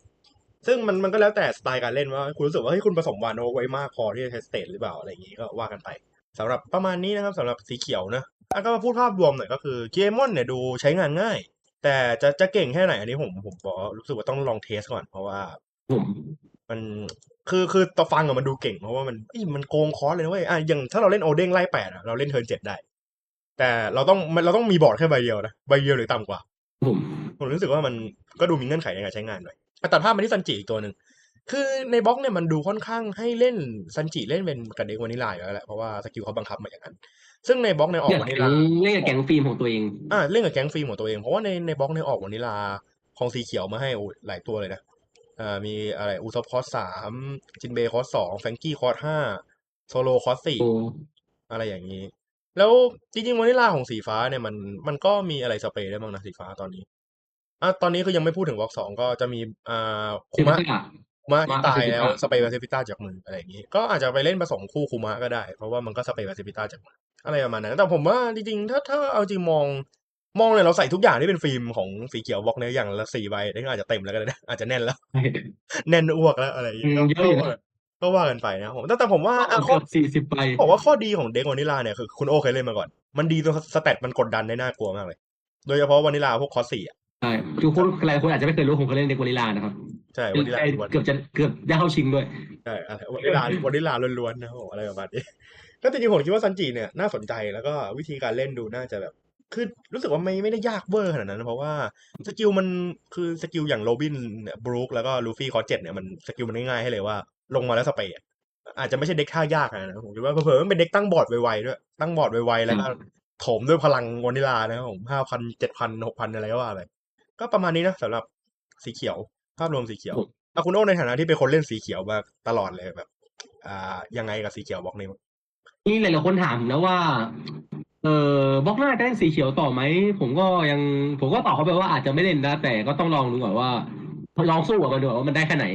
ซึ่งมันมันก็แล้วแต่สไตล์การเล่นว่าคุณรู้สึกว่าเฮ้ยคุณผสมวานโนไว้มากพอที่จะใช้สเตทหรือเปล่าอะไรอย่างงี้ก็ว่ากันไปสำหรับประมาณนี้นะครับสำหรับสีเขียวนะอะก็มาพูดภาพรวมหน่อยก็คือเกมอนเนี่ยดูใช้งานง่าย แต่จะจะเก่งแค่ไหนอันนี้ผมผมบอกว่ารู้สึกว่าต้องลองเทสก่อนเพราะว่าผมมัน คือคือตอฟังอะมันดูเก่งเพราะว่ามันเอ้ยมันโกงคอร์สเลยนะเว้ยอะอย่างถ้าเราเล่นโอเด้งไล่แปดอะเราเล่นเทิร์นเจ็ดได้ แต่เราต้องมันเราต้องมีบอร์ดแค่ใบเดียวนะใบเดียวหรือต่ำกว่าผมผมรู้สึกว่ามันก็ดูมีเงื่อนไขในการใช้งานหน่อยอะตัดภาพมาที่ซันจิอีกตัวหนึ่งคือในบล็อกเนี่ยมันดูค่อนข้างให้เล่นซันจิเล่นเป็นกับเด็กวานิลาอยู่แล้วแหละเพราะว่าสกิลเขาบังคับมาอย่างนั้น ซึ่งในบล็อกในออกอยากวานิแก๊ลางเล่นกับแก๊งฟิล์มของตัวเองอ่าเล่นกับแก๊งฟิล์มของตัวเองเพราะว่าในในบล็อกในออกวานิลาของสีเขียวมาให้โอ้หลายตัวเลยนะอ่า มีอะไรอูซอฟคอสสามจินเบย์คอสสองแฟรงกี้คอสห้าโซโลคอสสี่โอ้อะไรอย่างนี้ แล้วจริงๆวานิลาของสีฟ้าเนี่ยมันมันก็มีอะไรสเปรย์ได้บ้างนะสีฟ้าตอนนี้อะตอนนี้คือยังไม่พูดถึงบล็อกสองก็จะมีอ่าเซคุมิมะต้าคุมะที่มาตายแล้ว Pacifica สเปรย์บาซิฟิต้าจากมืออะไรอย่างนี้ ก็อาจจะไปเล่นผสมคู่คุมะก็ได้ เพราะว่ามันก็สเปรย์บาซิฟิต้าจากมืออะไรประมาณนั้นแต่ผมว่าจริงๆถ้าถ้าเอาจริงมอง มองเลยเราใส่ทุกอย่างที่เป็นฟิล์มของสีเขียวบล็อกเนี่ยอย่างละสี่ใบนี่ก็อาจจะเต็มแล้วก็ได้นะอาจจะแน่นแล้ว แน่นอ้วกแล้วอะไรอย่างอืเงี้มยเยอะอยู่นะก็ว่ากันไปนะครับผมแต่แต่ผมว่าอะข้เกืออบสี่สิบใบบอกว่าข้อดีของเด็กวานิลาเนี่ยคือคุณโอเคยเล่นมาก่อน มันดีตรงสเตตมันกดดันได้น่ากลัวมากเลย โดยเฉพาะวานิลาพวกคอสสี่อะใช่ทุกคนหลายคนอาจจะไม่เคยรู้ผมเคยเล่นเด็กวานิลานะครับใช่วานิลาล้วนเกือบจะเกือบได้เข้าชิงด้วยใช่อะไรวานิลาวานิลาล้วนๆนะครับผมอะไรประมาณนี้ก็จริงๆผมคิดว่าซันจิเนี่ยน่าสนใจแล้วก็วิธีการเล่นดูน่าจะแบบ คือรู้สึกว่าไม่ไม่ได้ยากเวอร์ขนาดนั้นนะเพราะว่าสกิลมันคือสกิลอย่างโรบินเนี่ยบรูคแล้วก็ลูฟี่คอร์เจ็ดเนี่ยมันสกิลมันง่ายๆให้เลยว่า ลงมาแล้วสเปรย์อะอาจจะไม่ใช่เด็กท่ายากนะผมคิดว่าเผลอๆมันเป็นเด็กตั้งบอร์ดไวๆด้วย ตั้งบอร์ดไวๆแล้วก็โถมด้วยพลังวานิลานะครับผมห้าพันเจ็ดพันหกพันอะไรก็ว่าไปก็ประมาณนี้นะสำหรับสีเขียว ภาพรวมสีเขียวผมอาคุณโอ้ในฐานะที่เป็นคนเล่นสีเขียวมาตลอดเลยแบบ อ่ายังไงกับสีเขียวบอกนี่มั้งนี่หลายๆคนถามนะว่า เออบล็อกหน้าจะเล่นสีเขียวต่อไหม ผมก็ยังผมก็ตอบเขาไปว่าอาจจะไม่เล่นนะ แต่ก็ต้องลองดูก่อนว่าลองสู้กับมันดูก่อนว่ามันได้แค่ไหน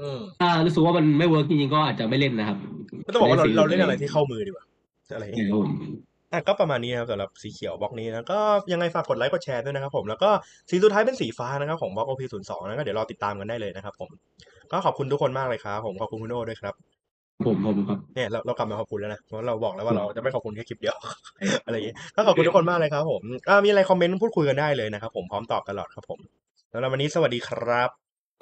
อืมถ้ารู้สึกว่ามันไม่เวิร์กจริงๆก็อาจจะไม่เล่นนะครับก็ต้องบอกว่าเราในสีเราเล่นอะไรที่เข้ามือดีกว่าอะไรอย่างคเงี้ยรับผมอะก็ประมาณนี้นะครับสำหรับสีเขียวบล็อกนี้นะก็ยังไงฝากกดไลค์กดแชร์ด้วยนะครับผมแล้วก็สีสุดท้ายเป็นสีฟ้านะครับของบล็อก OP 0 2นะก็เดี๋ยวรอติดตามกันได้เลยนะครับผมก็ขอบคุณทุกคนมากเลยครับผมขอบคุณคุณโอ้ด้วยครับ ผมผมครับเนี่ยเราเรากลับมาขอบคุณแล้วนะเพราะเราบอกแล้วว่าเราจะไม่ขอบคุณแค่คลิปเดียว อะไรอย่างเงี้ยก็ขอบคุณทุกคนมากเลยครับผมอ่ามีอะไรคอมเมนต์พูดคุยกันได้เลยนะครับผมพร้อมตอบตลอดครับผมแล้ววันนี้สวัสดีครับ